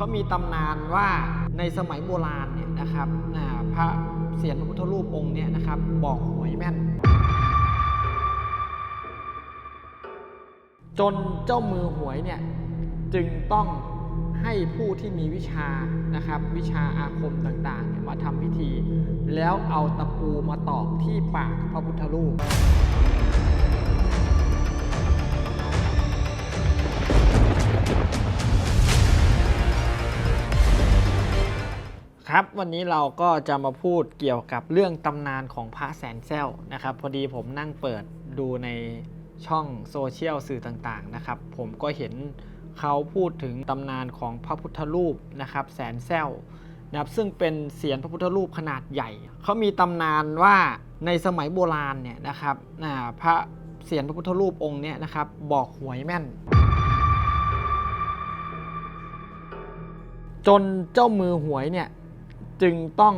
เขามีตำนานว่าในสมัยโบราณเนี่ยนะครับพระเศียรพระพุทธรูปองค์เนี่ยนะครับ บอกหวยแม่น จนเจ้ามือหวยเนี่ยจึงต้องให้ผู้ที่มีวิชานะครับ วิชาอาคมต่างๆ มาทำพิธี แล้วเอาตะปูมาตอกที่ปากพระพุทธรูป ครับวันนี้เราก็จะมาพูดเกี่ยวกับเรื่องตำนานของพระแสนแซวนะครับ พอดีผมนั่งเปิดดูในช่องโซเชียลสื่อต่างๆนะครับ ผมก็เห็นเขาพูดถึงตำนานของพระพุทธรูปนะครับ แสนแซวนะครับซึ่งเป็นเสียนพระพุทธรูปขนาดใหญ่ เขามีตำนานว่าในสมัยโบราณเนี่ยนะครับอ่าพระเสียนพระพุทธรูปองค์เนี่ยนะครับ บอกหวยแม่น จนเจ้ามือหวยเนี่ย จึงต้อง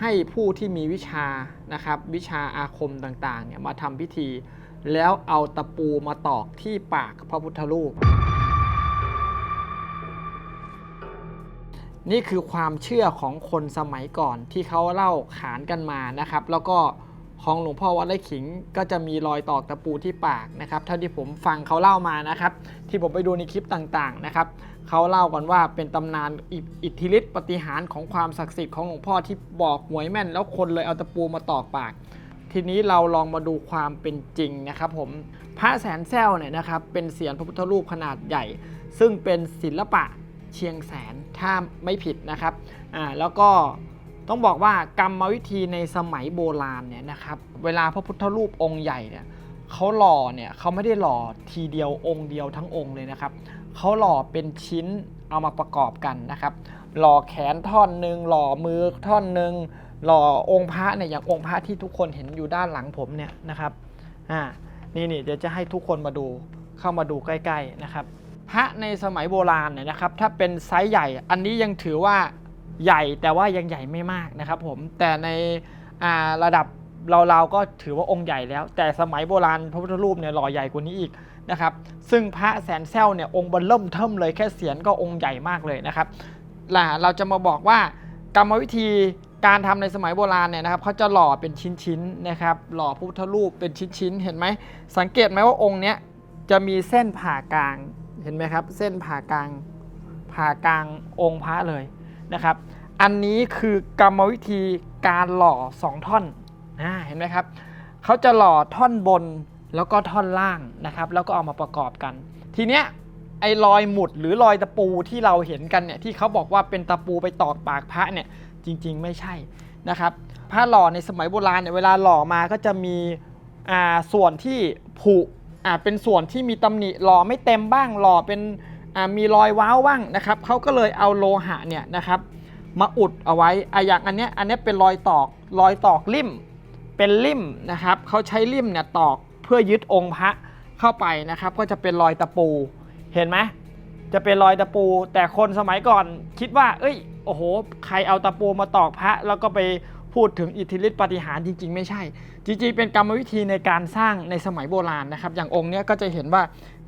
ให้ผู้ที่มีวิชานะครับวิชาอาคมต่างๆเนี่ยมาทำพิธี แล้วเอาตะปูมาตอกที่ปากพระพุทธรูป นี่คือความเชื่อของคนสมัยก่อนที่เขาเล่าขานกันมานะครับ แล้วก็ ของหลวงพ่อวัดไร่ขิงก็จะมีรอยตอกตะปูที่ปากนะครับเท่าที่ผมฟังเขาเล่ามานะครับ ที่ผมไปดูในคลิปต่างๆนะครับเขาเล่ากันว่าเป็นตำนานอิทธิฤทธิปฏิหารของความศักดิ์สิทธิ์ของหลวงพ่อที่บอกหวยแม่น แล้วคนเลยเอาตะปูมาตอกปาก ทีนี้เราลองมาดูความเป็นจริงนะครับผมพระแสนแซวเนี่ยนะครับเป็นเสียนพระพุทธรูปขนาดใหญ่ ซึ่งเป็นศิลปะเชียงแสนถ้าไม่ผิดนะครับอ่าแล้วก็ ต้องบอกว่ากรรมวิธีในสมัยโบราณเนี่ยนะครับ เวลาพระพุทธรูปองค์ใหญ่เนี่ยเขาหล่อเนี่ยเขาไม่ได้หล่อทีเดียวองค์เดียวทั้งองค์เลยนะครับเขาหล่อเป็นชิ้นเอามาประกอบกันนะครับ หล่อแขนท่อนหนึ่งหล่อมือท่อนหนึ่งหล่อองค์พระเนี่ยอย่างองค์พระที่ทุกคนเห็นอยู่ด้านหลังผมเนี่ยนะครับอ่านี่นี่เดี๋ยวจะให้ทุกคนมาดูเข้ามาดูใกล้ ๆนะครับ พระในสมัยโบราณเนี่ยนะครับ ถ้าเป็นไซส์ใหญ่ อันนี้ยังถือว่า ใหญ่แต่ว่ายังใหญ่ไม่มากนะครับผมแต่ในระดับเราเราๆก็ถือว่าองค์ใหญ่แล้ว แต่สมัยโบราณพระพุทธรูปเนี่ยหล่อใหญ่กว่านี้อีกนะครับซึ่งพระแสนแซวเนี่ยองค์บนเริ่มเทิมเลยแค่เสียนก็องค์ใหญ่มากเลยนะครับล่ะเราจะมาบอกว่ากรรมวิธีการทำในสมัยโบราณเนี่ยนะครับเขาจะหล่อเป็นชิ้นๆนะครับหล่อพระพุทธรูปเป็นชิ้นๆเห็นไหมสังเกตไหมว่าองค์เนี้ยจะมีเส้นผ่ากลางเห็นไหมครับ เส้นผ่ากลางผ่ากลางองค์พระเลยนะครับ อันนี้คือกรรมวิธีการหล่อสองท่อนอเห็นไหมครับเขาจะหล่อท่อนบนแล้วก็ท่อนล่างนะครับ แล้วก็เอามาประกอบกัน ทีเนี้ยไอ้รอยหมุดหรือรอยตะปูที่เราเห็นกันเนี่ยที่เขาบอกว่าเป็นตะปูไปตอกปากพระเนี่ยจริงๆไม่ใช่นะครับพระหล่อในสมัยโบราณเนี่ยเวลาหล่อมาก็จะมีอ่าส่วนที่ผุอ่าเป็นส่วนที่มีตำหนิหล่อไม่เต็มบ้างหล่อเป็นอ่ามีรอยว้าวบ้างนะครับเขาก็เลยเอาโลหะเนี่ยนะครับ มาอุดเอาไว้อะอย่างอันเนี้ยอันเนี้ยเป็นรอยตอกรอยตอกลิ่ม เป็นลิ่มนะครับเขาใช้ลิ่มเนี่ยตอกเพื่อยึดองค์พระเข้าไปนะครับ ก็จะเป็นรอยตะปู เห็นไหมจะเป็นรอยตะปู แต่คนสมัยก่อนคิดว่า เอ้ยโอ้โห ใครเอาตะปูมาตอกพระ แล้วก็ไปพูดถึงอิทธิฤทธิปฏิหารจริง ๆ ไม่ใช่ จริงๆเป็นกรรมวิธีในการสร้างในสมัยโบราณนะครับ อย่างองค์เนี้ยก็จะเห็นว่า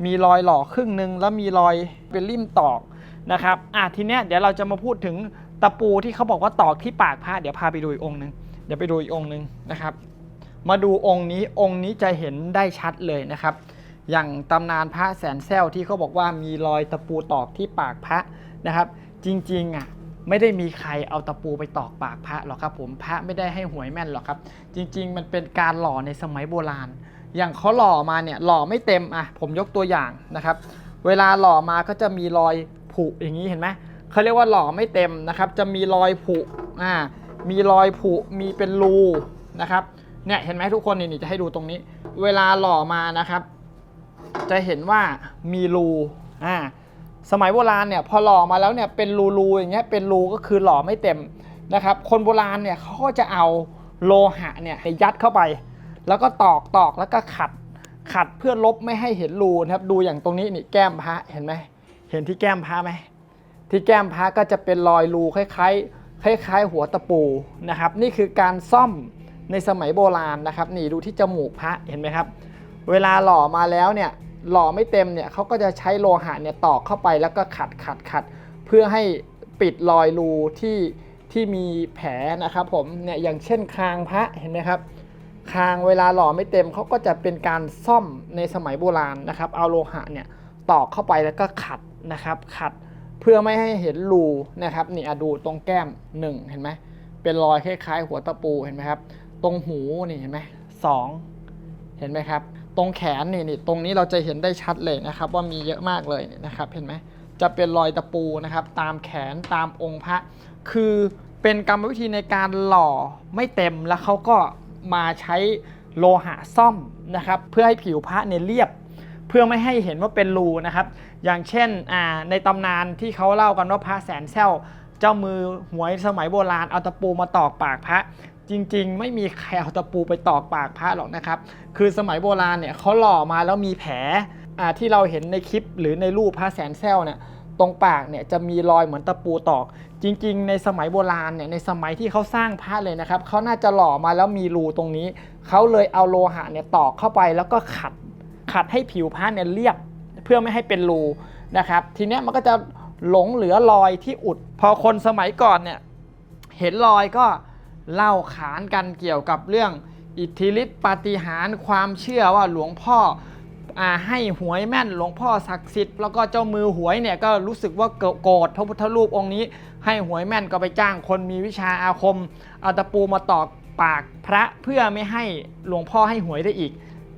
มีรอยหล่อครึ่งหนึ่งแล้วมีรอยเป็นริ่มตอกนะครับอะทีเนี้ยเดี๋ยวเราจะมาพูดถึง ตะปูที่เขาบอกว่าตอกที่ปากพระเดี๋ยวพาไปดูอีกองค์หนึ่งเดี๋ยวไปดูอีกองค์หนึ่งนะครับ มาดูองค์นี้องค์นี้จะเห็นได้ชัดเลยนะครับ อย่างตำนานพระแสนแซวที่เขาบอกว่ามีรอยตะปูตอกที่ปากพระนะครับ จริงๆอะไม่ได้มีใครเอาตะปูไปตอกปากพระหรอกครับผมพระไม่ได้ให้หวยแม่นหรอกครับ จริง ๆ มันเป็นการหล่อในสมัยโบราณ อย่างเขาหล่อมาเนี่ยหล่อไม่เต็มอะผมยกตัวอย่างนะครับ เวลาหล่อมาก็จะมีรอยผุอย่างนี้เห็นไหม เขาเรียกว่าหล่อไม่เต็มนะครับ จะมีรอยผุอ่ามีรอยผุมีเป็นรูนะครับเนี่ยเห็นไหมทุกคนนี่นี่จะให้ดูตรงนี้ เวลาหล่อมานะครับ จะเห็นว่ามีรูอ่าสมัยโบราณเนี่ยพอหล่อมาแล้วเนี่ยเป็นรูๆอย่างเงี้ยเป็นรูก็คือหล่อไม่เต็มนะครับ คนโบราณเนี่ยเขาก็จะเอาโลหะเนี่ยยัดเข้าไป แล้วก็ตอกตอกแล้วก็ขัดขัดเพื่อลบไม่ให้เห็นรูนะครับ ดูอย่างตรงนี้นี่แก้มพระเห็นไหมเห็นที่แก้มพระไหม ที่แก้มพระก็จะเป็นรอยรูคล้ายๆคล้ายๆ หัวตะปูนะครับ นี่คือการซ่อมในสมัยโบราณนะครับ นี่ดูที่จมูกพระเห็นไหมครับ เวลาหล่อมาแล้วเนี่ยหล่อไม่เต็มเนี่ยเขาก็จะใช้โลหะเนี่ยตอกเข้าไปแล้วก็ขัดขัดขัดเพื่อให้ปิดรอยรูที่ที่มีแผลนะครับผมเนี่ยอย่างเช่นคางพระเห็นไหมครับคางเวลาหล่อไม่เต็มเขาก็จะเป็นการซ่อมในสมัยโบราณนะครับ เอาโลหะเนี่ยตอกเข้าไปแล้วก็ขัดนะครับขัด เพื่อไม่ให้เห็นรูนะครับนี่อดูตรงแก้มหนึ่งเห็นไหมเป็นรอยคล้ายๆ หัวตะปูเห็นไหมครับ ตรงหูนี่เห็นไหมสองเห็นไหมครับ ตรงแขนนี่นี่ตรงนี้เราจะเห็นได้ชัดเลยนะครับ ว่ามีเยอะมากเลยเนี่ยนะครับ เห็นไหมจะเป็นรอยตะปูนะครับ ตามแขนตามองค์พระ คือเป็นกรรมวิธีในการหล่อไม่เต็มแล้วเขาก็มาใช้โลหะซ่อมนะครับ เพื่อให้ผิวพระเนี่ยเรียบ เพื่อไม่ให้เห็นว่าเป็นรูนะครับ อย่างเช่นในตำนานที่เขาเล่ากันว่าพระแสนแซวเจ้ามือหวยสมัยโบราณเอาตะปูมาตอกปากพระ จริงๆ ไม่มีใครเอาตะปูไปตอกปากพระหรอกนะครับ คือสมัยโบราณเนี่ยเขาหล่อมาแล้วมีแผลที่เราเห็นในคลิปหรือในรูปพระแสนแซวเนี่ยตรงปากเนี่ยจะมีรอยเหมือนตะปูตอก จริง ๆ ในสมัยโบราณเนี่ยในสมัยที่เขาสร้างพระเลยนะครับเขาน่าจะหล่อมาแล้วมีรูตรงนี้เขาเลยเอาโลหะเนี่ยตอกเข้าไปแล้วก็ขัด ขัดให้ผิวพระเนี่ยเรียบเพื่อไม่ให้เป็นรูนะครับ ทีเนี้ยมันก็จะหลงเหลือรอยที่อุด พอคนสมัยก่อนเนี่ยเห็นรอยก็เล่าขานกันเกี่ยวกับเรื่องอิทธิฤทธิปาฏิหาริย์ความเชื่อว่าหลวงพ่ออให้หวยแม่นหลวงพ่อศักดิ์สิทธิ์แล้วก็เจ้ามือหวยเนี่ยก็รู้สึกว่าโกรธพระพุทธรูปองค์นี้ ให้หวยแม่นก็ไปจ้างคนมีวิชาอาคมเอาตะปูมาตอกปากพระเพื่อไม่ให้หลวงพ่อให้หวยได้อีก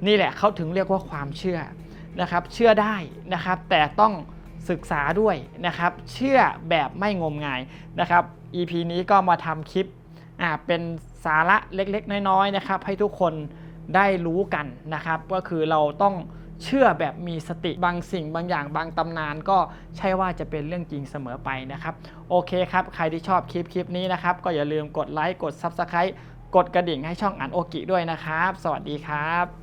นี่แหละเขาถึงเรียกว่าความเชื่อนะครับเชื่อได้นะครับ แต่ต้องศึกษาด้วยนะครับ เชื่อแบบไม่งมงายนะครับ EP นี้ก็มาทำคลิปอ่าเป็นสาระเล็กๆ น้อยๆนะครับ ให้ทุกคนได้รู้กันนะครับ ก็คือเราต้องเชื่อแบบมีสติบางสิ่งบางอย่างบางตำนานก็ใช่ว่าจะเป็นเรื่องจริงเสมอไปนะครับ โอเคครับ ใครที่ชอบคลิปคลิปนี้นะครับ ก็อย่าลืมกดไลค์กด Subscribe กดกระดิ่งให้ช่องอันโอกิด้วยนะครับ สวัสดีครับ